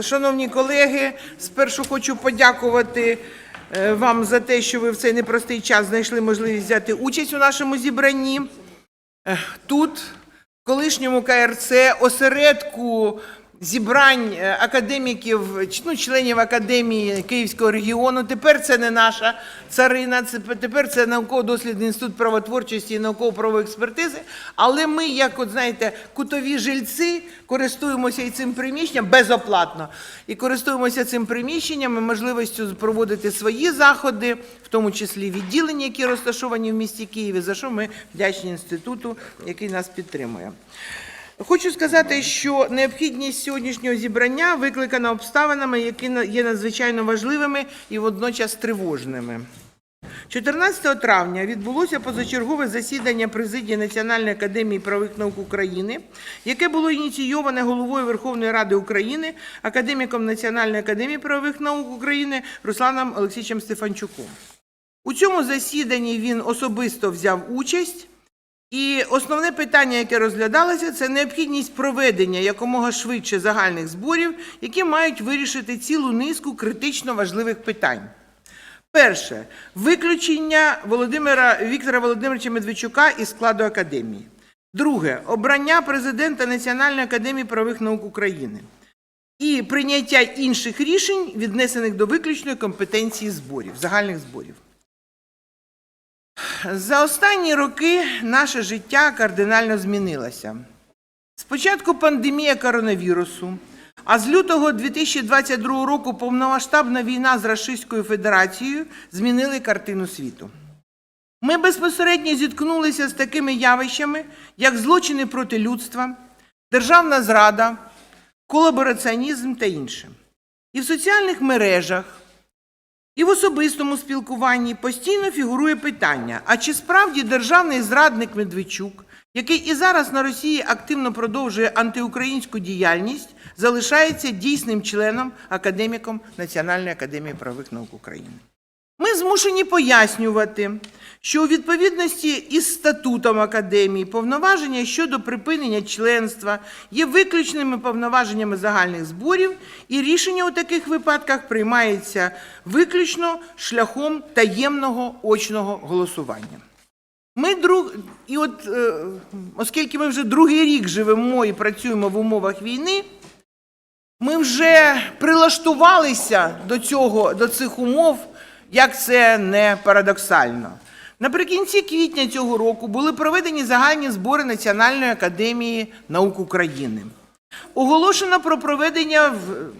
Шановні колеги, спершу хочу подякувати е, вам за те, що ви в цей непростий час знайшли можливість взяти участь у нашому зібранні. Е, Тут, в колишньому КРЦ, осередку зібрань е, академіків, ну, членів академії Київського регіону. Тепер це не наша царина, це тепер це науково-дослідний інститут правотворчості і науково-правової експертизи. Але ми, як от знаєте, кутові жильці, користуємося і цим приміщенням безоплатно. І користуємося цим приміщенням і можливістю проводити свої заходи, в тому числі відділення, які розташовані в місті Києві, за що ми вдячні інституту, який нас підтримує. Хочу сказати, що необхідність сьогоднішнього зібрання викликана обставинами, які є надзвичайно важливими і водночас тривожними. 14 травня відбулося позачергове засідання президії Національної академії правових наук України, яке було ініційоване головою Верховної Ради України, академіком Національної академії правових наук України Русланом Олексійовичем Стефанчуком. У цьому засіданні він особисто взяв участь. І основне питання, яке розглядалося, це необхідність проведення якомога швидше загальних зборів, які мають вирішити цілу низку критично важливих питань. Перше виключення Володимира Віктора Володимировича Медведчука із складу академії. Друге обрання президента Національної академії правових наук України. І прийняття інших рішень, віднесених до виключної компетенції зборів, загальних зборів. За останні роки наше життя кардинально змінилося. Спочатку пандемія коронавірусу, а з лютого 2022 року повномасштабна війна з Російською Федерацією змінили картину світу. Ми безпосередньо зіткнулися з такими явищами, як злочини проти людства, державна зрада, колабораціонізм та інше. І в соціальних мережах, і в особистому спілкуванні постійно фігурує питання: а чи справді державний зрадник Медведчук, який і зараз на Росії активно продовжує антиукраїнську діяльність, залишається дійсним членом академіком Національної академії правових наук України? Ми змушені пояснювати, що у відповідності із статутом академії повноваження щодо припинення членства є виключними повноваженнями загальних зборів, і рішення у таких випадках приймається виключно шляхом таємного очного голосування. Ми друг... І от, е, оскільки ми вже другий рік живемо і працюємо в умовах війни, ми вже прилаштувалися до цього, до цих умов, як це не парадоксально. Наприкінці квітня цього року були проведені загальні збори Національної академії наук України. Оголошено про проведення в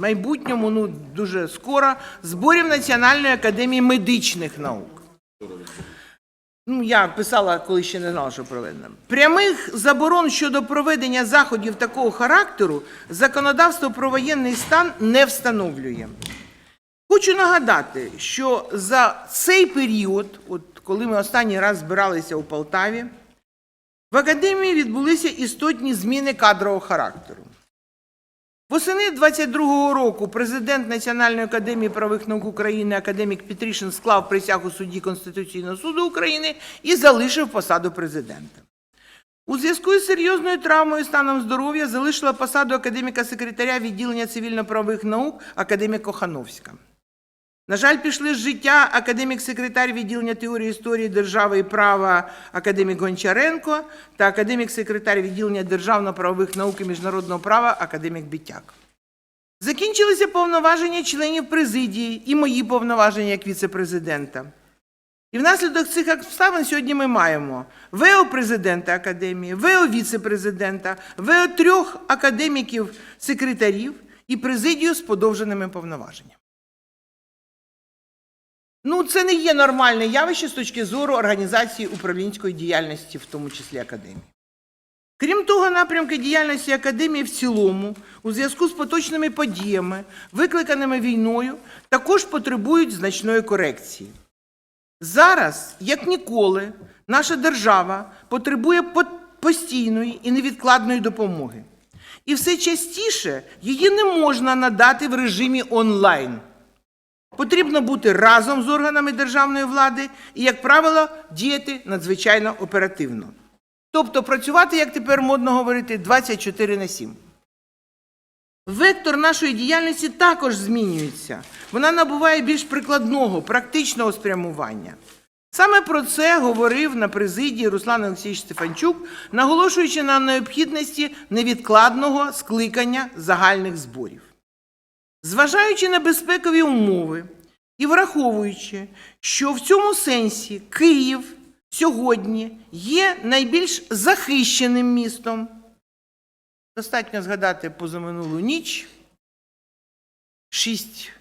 майбутньому, ну дуже скоро, зборів Національної академії медичних наук. Ну, я писала, коли ще не знала, що проведено. Прямих заборон щодо проведення заходів такого характеру законодавство про воєнний стан не встановлює. Хочу нагадати, що за цей період, от коли ми останній раз збиралися у Полтаві, в академії відбулися істотні зміни кадрового характеру. Восени 22-го року президент Національної академії правових наук України академік Петрішин склав присягу судді Конституційного суду України і залишив посаду президента. У зв'язку із серйозною травмою станом здоров'я залишила посаду академіка-секретаря відділення цивільно-правових наук академік Кохановська. На жаль, пішли з життя академік-секретар відділення теорії історії держави і права академік Гончаренко та академік-секретар відділення державно-правових наук і міжнародного права академік Бітяк. Закінчилися повноваження членів президії і мої повноваження як віце-президента. І внаслідок цих обставин сьогодні ми маємо ВЕО президента академії, ВЕО віце-президента, ВЕО трьох академіків-секретарів і президію з подовженими повноваженнями. Ну, це не є нормальне явище з точки зору організації управлінської діяльності, в тому числі академії. Крім того, напрямки діяльності академії в цілому, у зв'язку з поточними подіями, викликаними війною, також потребують значної корекції. Зараз, як ніколи, наша держава потребує постійної і невідкладної допомоги. І все частіше її не можна надати в режимі онлайн. Потрібно бути разом з органами державної влади і, як правило, діяти надзвичайно оперативно. Тобто працювати, як тепер модно говорити, 24 на 7. Вектор нашої діяльності також змінюється. Вона набуває більш прикладного, практичного спрямування. Саме про це говорив на президії Руслан Олексійович Стефанчук, наголошуючи на необхідності невідкладного скликання загальних зборів. Зважаючи на безпекові умови і враховуючи, що в цьому сенсі Київ сьогодні є найбільш захищеним містом, достатньо згадати позаминулу ніч, шість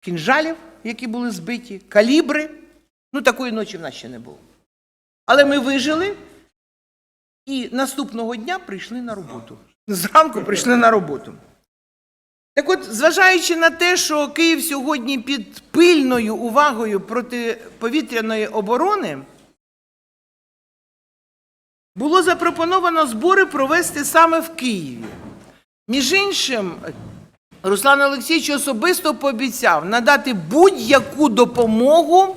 кінжалів, які були збиті, калібри. Ну, такої ночі в нас ще не було. Але ми вижили і наступного дня прийшли на роботу. Зранку прийшли на роботу. Так от, зважаючи на те, що Київ сьогодні під пильною увагою протиповітряної оборони, було запропоновано збори провести саме в Києві. Між іншим, Руслан Олексійович особисто пообіцяв надати будь-яку допомогу,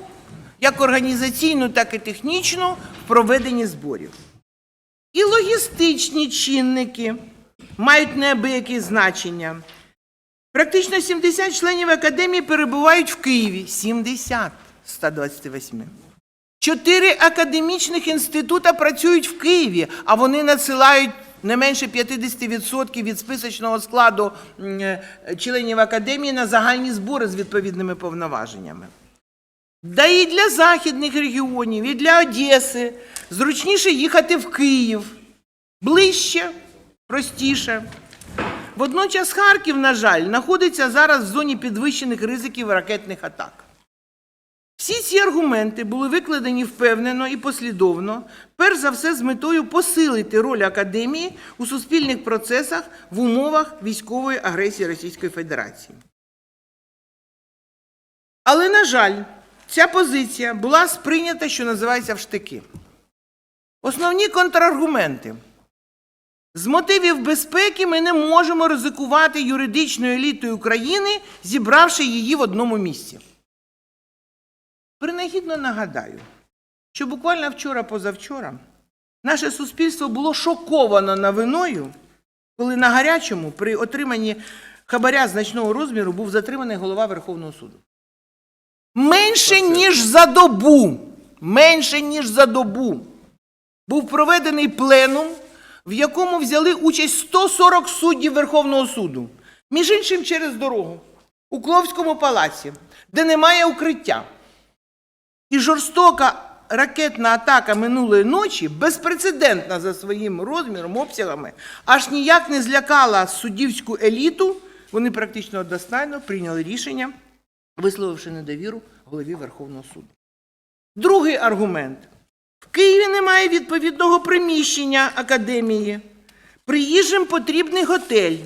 як організаційну, так і технічну, в проведенні зборів. І логістичні чинники мають неабияке значення. Практично 70 членів академії перебувають в Києві. 70 з 128. Чотири академічних інститута працюють в Києві, а вони надсилають не менше 50% від списочного складу е, членів академії на загальні збори з відповідними повноваженнями. Да і для західних регіонів, і для Одеси зручніше їхати в Київ. Ближче, простіше. Водночас Харків, на жаль, знаходиться зараз в зоні підвищених ризиків ракетних атак. Всі ці аргументи були викладені впевнено і послідовно, перш за все з метою посилити роль академії у суспільних процесах в умовах військової агресії Російської Федерації. Але, на жаль, ця позиція була сприйнята, що називається в штики. Основні контраргументи. З мотивів безпеки ми не можемо ризикувати юридичною елітою України, зібравши її в одному місці. Принагідно нагадаю, що буквально вчора-позавчора наше суспільство було шоковано новиною, коли на гарячому при отриманні хабаря значного розміру був затриманий голова Верховного суду. Менше ніж за добу, менше ніж за добу був проведений пленум, в якому взяли участь 140 суддів Верховного суду, між іншим через дорогу, у Кловському палаці, де немає укриття. І жорстока ракетна атака минулої ночі, безпрецедентна за своїм розміром, обсягами, аж ніяк не злякала суддівську еліту. Вони практично одностайно прийняли рішення, висловивши недовіру голові Верховного суду. Другий аргумент. В Києві немає відповідного приміщення академії. Приїжджим потрібний готель.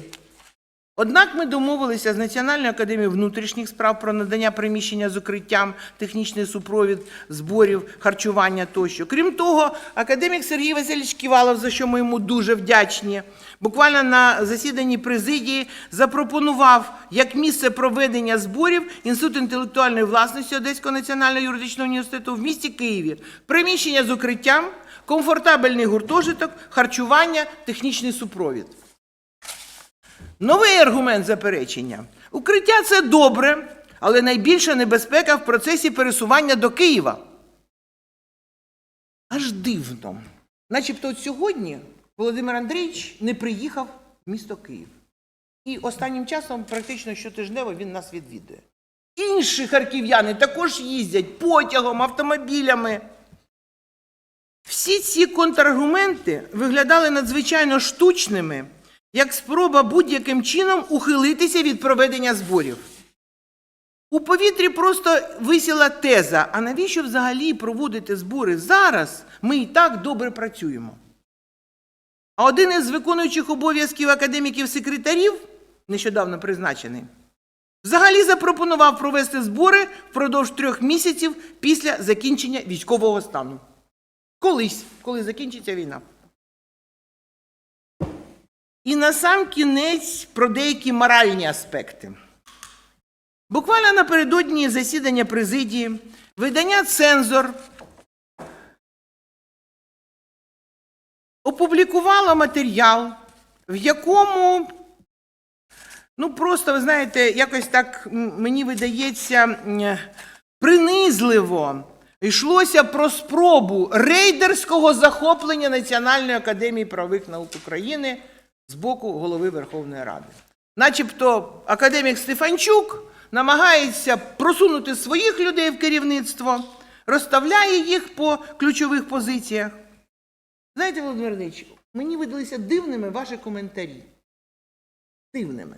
Однак ми домовилися з Національною академією внутрішніх справ про надання приміщення з укриттям, технічний супровід, зборів, харчування тощо. Крім того, академік Сергій Васильович Ківалов, за що ми йому дуже вдячні, буквально на засіданні президії запропонував як місце проведення зборів Інститут інтелектуальної власності Одеського національного юридичного університету в місті Києві. Приміщення з укриттям, комфортабельний гуртожиток, харчування, технічний супровід. Новий аргумент заперечення. Укриття це добре, але найбільша небезпека в процесі пересування до Києва. Аж дивно. Начебто от сьогодні Володимир Андрійович не приїхав в місто Київ. І останнім часом практично щотижнево він нас відвідує. Інші харків'яни також їздять потягом, автомобілями. Всі ці контраргументи виглядали надзвичайно штучними, як спроба будь-яким чином ухилитися від проведення зборів. У повітрі просто висіла теза: а навіщо взагалі проводити збори зараз? Ми і так добре працюємо. А один із виконуючих обов'язків академіків-секретарів, нещодавно призначений, взагалі запропонував провести збори впродовж трьох місяців після закінчення військового стану. Колись, коли закінчиться війна. І на сам кінець про деякі моральні аспекти. Буквально напередодні засідання президії видання Цензор опублікувало матеріал, в якому Ну, просто, ви знаєте, якось так мені видається принизливо йшлося про спробу рейдерського захоплення Національної академії правових наук України з боку голови Верховної Ради. Начебто академік Стефанчук намагається просунути своїх людей в керівництво, розставляє їх по ключових позиціях. Знаєте, Володимир Ильич, мені видалися дивними ваші коментарі. Дивними.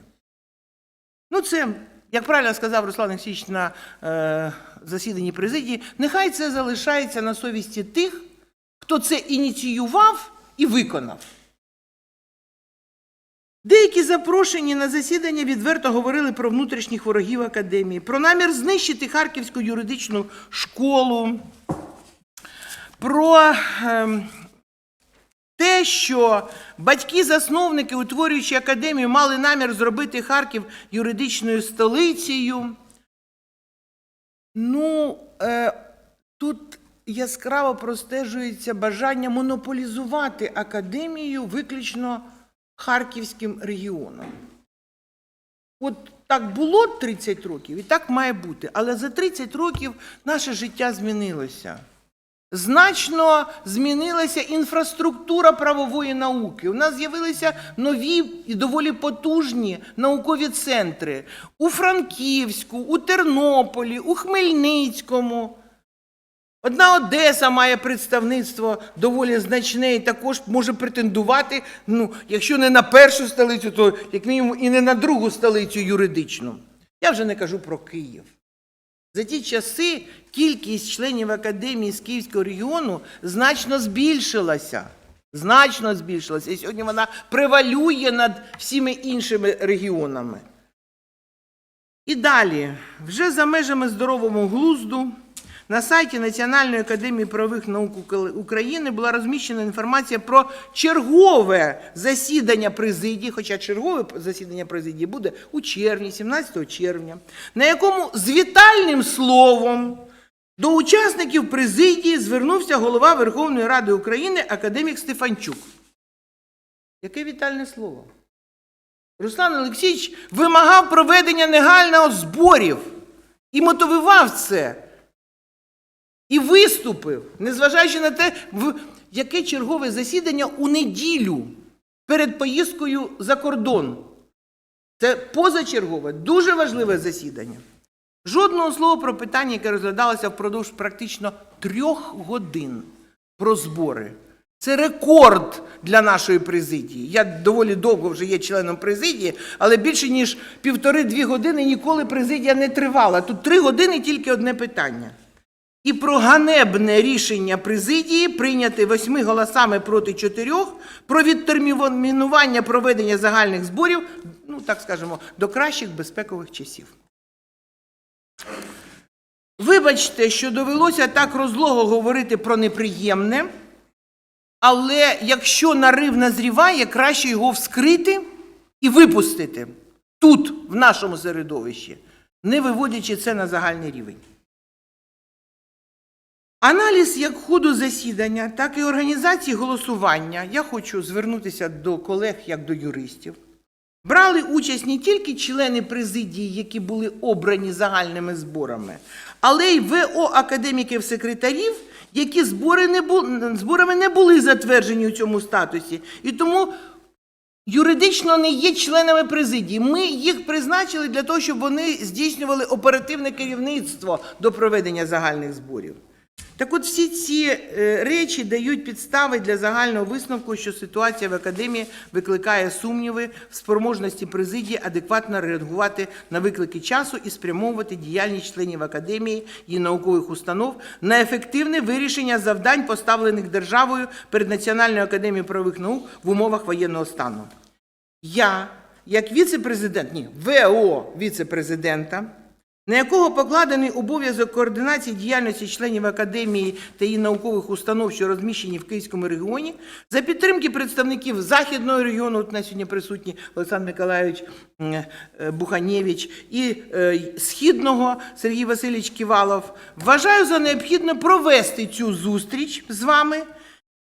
Ну, це, як правильно сказав Руслан Олексійович на е, засіданні президії, нехай це залишається на совісті тих, хто це ініціював і виконав. Деякі запрошені на засідання відверто говорили про внутрішніх ворогів академії, про намір знищити Харківську юридичну школу, про ем, те, що батьки-засновники, утворюючи академію, мали намір зробити Харків юридичною столицею. Ну, е, тут яскраво простежується бажання монополізувати академію виключно Харківським регіоном. От так було 30 років, і так має бути. Але за 30 років наше життя змінилося. Значно змінилася інфраструктура правової науки. У нас з'явилися нові і доволі потужні наукові центри у Франківську, у Тернополі, у Хмельницькому. Одна Одеса має представництво доволі значне і також може претендувати, ну, якщо не на першу столицю, то як мінімум і не на другу столицю юридичну. Я вже не кажу про Київ. За ті часи кількість членів академії з Київського регіону значно збільшилася. Значно збільшилася. І сьогодні вона превалює над всіми іншими регіонами. І далі, вже за межами здорового глузду, на сайті Національної академії правових наук України була розміщена інформація про чергове засідання президії, хоча чергове засідання президії буде у червні, 17 червня, на якому з вітальним словом до учасників президії звернувся голова Верховної Ради України академік Стефанчук. Яке вітальне слово? Руслан Олексійович вимагав проведення негайного зборів і мотивував це. І виступив, незважаючи на те, в яке чергове засідання у неділю перед поїздкою за кордон. Це позачергове, дуже важливе засідання. Жодного слова про питання, яке розглядалося впродовж практично трьох годин про збори. Це рекорд для нашої президії. Я доволі довго вже є членом президії, але більше ніж півтори-дві години ніколи президія не тривала. Тут три години тільки одне питання. І про ганебне рішення президії прийняте восьми голосами проти чотирьох про відтермінування проведення загальних зборів, ну так скажемо, до кращих безпекових часів. Вибачте, що довелося так розлого говорити про неприємне, але якщо нарив назріває, краще його вскрити і випустити тут, в нашому середовищі, не виводячи це на загальний рівень. Аналіз як ходу засідання, так і організації голосування. Я хочу звернутися до колег як до юристів. Брали участь не тільки члени президії, які були обрані загальними зборами, але й ВО академіків-секретарів, які збори не бу... зборами не були затверджені у цьому статусі. І тому юридично не є членами президії. Ми їх призначили для того, щоб вони здійснювали оперативне керівництво до проведення загальних зборів. Так от всі ці е, речі дають підстави для загального висновку, що ситуація в академії викликає сумніви в спроможності президії адекватно реагувати на виклики часу і спрямовувати діяльність членів академії і наукових установ на ефективне вирішення завдань, поставлених державою перед Національною академією правових наук в умовах воєнного стану. Я, як віце-президент, ні, ВО віце-президента, на якого покладений обов'язок координації діяльності членів академії та її наукових установ, що розміщені в Київському регіоні, за підтримки представників Західного регіону, от на сьогодні присутні Олександр Миколайович е, Буханєвич, і е, Східного Сергій Васильович Ківалов, вважаю за необхідне провести цю зустріч з вами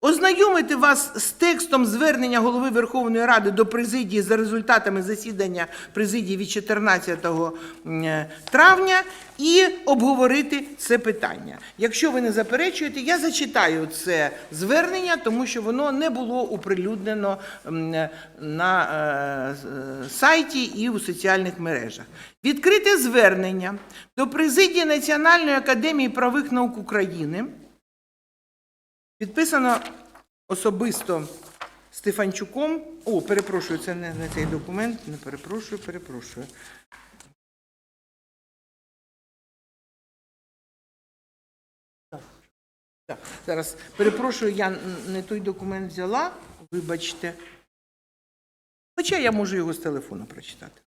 Ознайомити вас з текстом звернення голови Верховної Ради до президії за результатами засідання президії від 14 травня і обговорити це питання. Якщо ви не заперечуєте, я зачитаю це звернення, тому що воно не було оприлюднено на е, з- е, сайті і у соціальних мережах. Відкрите звернення до президії Національної академії правових наук України. Підписано особисто Стефанчуком. О, перепрошую, це не, не цей документ. Не перепрошую, перепрошую. Зараз перепрошую, я не той документ взяла, вибачте. Хоча я можу його з телефону прочитати.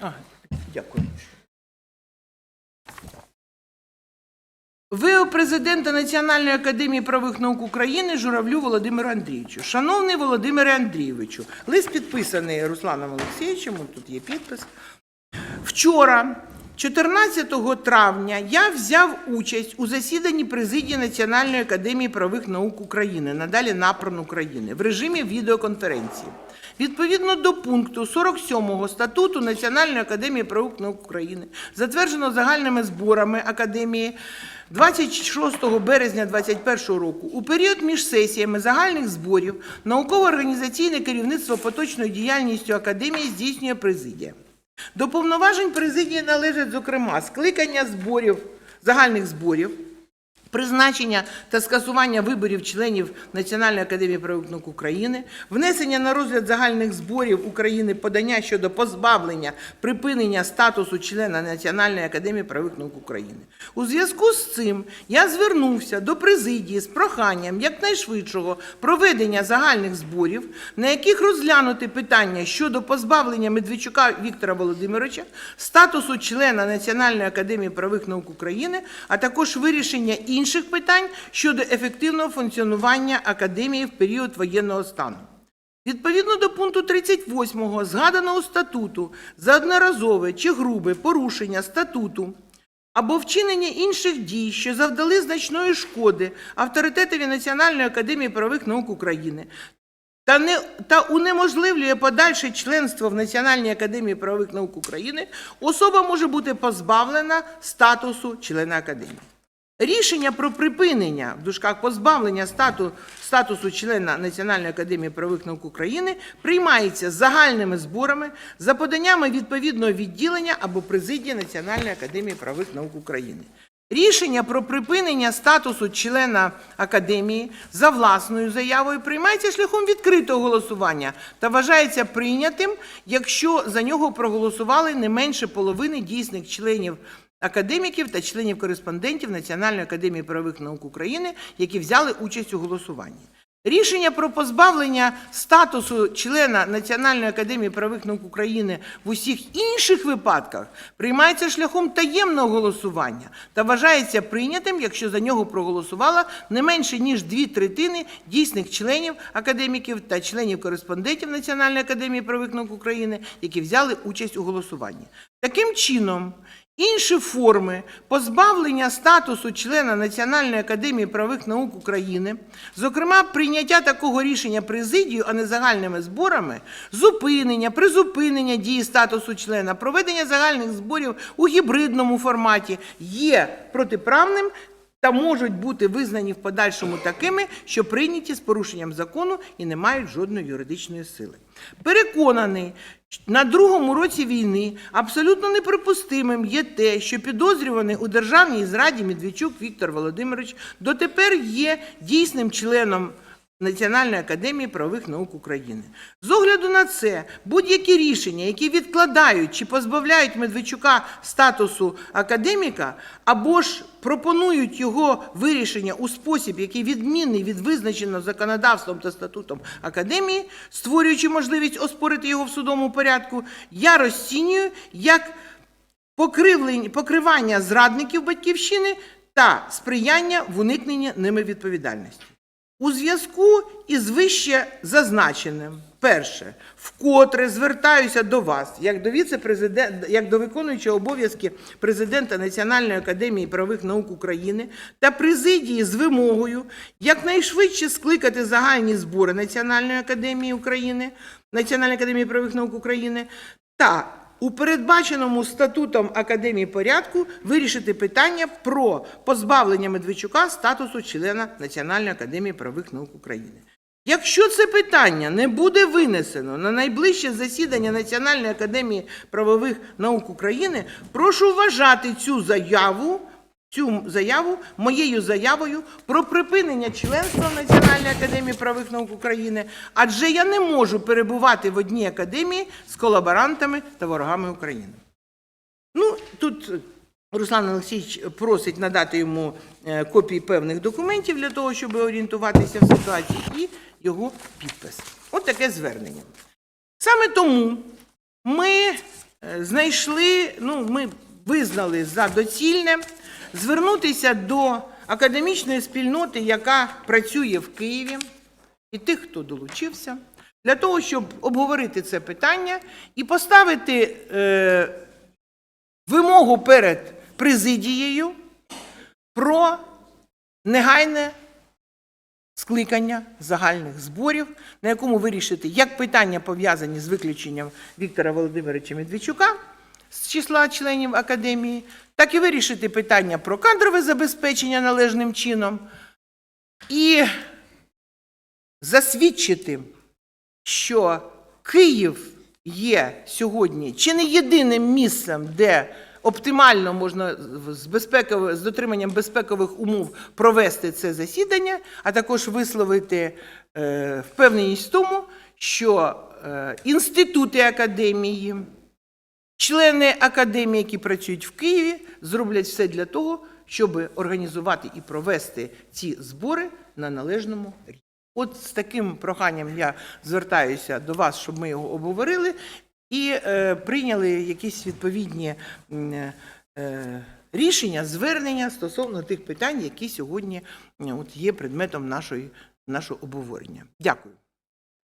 А, дякую. ВО президента Національної академії правих наук України Журавлю Володимиру Андрійовичу. Шановний Володимире Андрійовичу, лист підписаний Русланом Олексійовичем, тут є підпис. Вчора, 14 травня, я взяв участь у засіданні президії Національної академії правових наук України, надалі НАПРОН України, в режимі відеоконференції. Відповідно до пункту 47 статуту Національної академії правових наук України, затвердженого загальними зборами академії 26 березня 2021 року, у період між сесіями загальних зборів науково-організаційне керівництво поточною діяльністю академії здійснює президія. До повноважень президії належить, зокрема, скликання зборів, загальних зборів, призначення та скасування виборів членів Національної академії правових наук України, внесення на розгляд загальних зборів України подання щодо позбавлення припинення статусу члена Національної академії правових наук України. У зв'язку з цим я звернувся до президії з проханням якнайшвидшого проведення загальних зборів, на яких розглянути питання щодо позбавлення Медведчука Віктора Володимировича статусу члена Національної академії правових наук України, а також вирішення інших питань щодо ефективного функціонування академії в період воєнного стану. Відповідно до пункту 38 згаданого статуту за одноразове чи грубе порушення статуту або вчинення інших дій, що завдали значної шкоди авторитетові Національної академії правових наук України та, не, та унеможливлює подальше членство в Національній академії правових наук України, особа може бути позбавлена статусу члена академії. Рішення про припинення в дужках позбавлення стату, статусу члена Національної академії правових наук України приймається загальними зборами за поданнями відповідного відділення або президії Національної академії правових наук України. Рішення про припинення статусу члена академії за власною заявою приймається шляхом відкритого голосування та вважається прийнятим, якщо за нього проголосували не менше половини дійсних членів академіків та членів-кореспондентів Національної академії правових наук України, які взяли участь у голосуванні. Рішення про позбавлення статусу члена Національної академії правових наук України в усіх інших випадках приймається шляхом таємного голосування та вважається прийнятим, якщо за нього проголосувало не менше ніж дві третини дійсних членів академіків та членів-кореспондентів Національної академії правових наук України, які взяли участь у голосуванні. Таким чином, Інші форми позбавлення статусу члена Національної академії правових наук України, зокрема прийняття такого рішення президію, а не загальними зборами, зупинення, призупинення дії статусу члена, проведення загальних зборів у гібридному форматі є протиправним та можуть бути визнані в подальшому такими, що прийняті з порушенням закону і не мають жодної юридичної сили. Переконаний, на другому році війни абсолютно неприпустимим є те, що підозрюваний у державній зраді Медведчук Віктор Володимирович дотепер є дійсним членом Національної академії правових наук України. З огляду на це, будь-які рішення, які відкладають чи позбавляють Медведчука статусу академіка, або ж пропонують його вирішення у спосіб, який відмінний від визначеного законодавством та статутом академії, створюючи можливість оспорити його в судовому порядку, я розцінюю як покривання зрадників батьківщини та сприяння в уникненні ними відповідальності. У зв'язку із вище зазначеним. Перше, вкотре звертаюся до вас, як до віце-президента, як до виконуючого обов'язки президента Національної академії правових наук України та президії з вимогою якнайшвидше скликати загальні збори Національної академії України, Національної академії правових наук України та у передбаченому статутом Академії порядку вирішити питання про позбавлення Медведчука статусу члена Національної академії правових наук України. Якщо це питання не буде винесено на найближче засідання Національної академії правових наук України, прошу вважати цю заяву, цю заяву моєю заявою про припинення членства в Національній академії правових наук України, адже я не можу перебувати в одній академії з колаборантами та ворогами України. Ну, тут е, Руслан Олексійович просить надати йому е, копії певних документів для того, щоб орієнтуватися в ситуації, і його підпис. От таке звернення. Саме тому ми е, знайшли, ну, ми визнали за доцільне звернутися до академічної спільноти, яка працює в Києві, і тих, хто долучився, для того, щоб обговорити це питання і поставити е, вимогу перед президією про негайне скликання загальних зборів, на якому вирішити як питання пов'язані з виключенням Віктора Володимировича Медведчука з числа членів академії, так і вирішити питання про кадрове забезпечення належним чином і засвідчити, що Київ є сьогодні чи не єдиним місцем, де оптимально можна з, з дотриманням безпекових умов провести це засідання, а також висловити е, впевненість в тому, що е, інститути академії, члени академії, які працюють в Києві, зроблять все для того, щоб організувати і провести ці збори на належному рівні. От з таким проханням я звертаюся до вас, щоб ми його обговорили і е, прийняли якісь відповідні м, е, рішення, звернення стосовно тих питань, які сьогодні от, є предметом нашої, нашого обговорення. Дякую.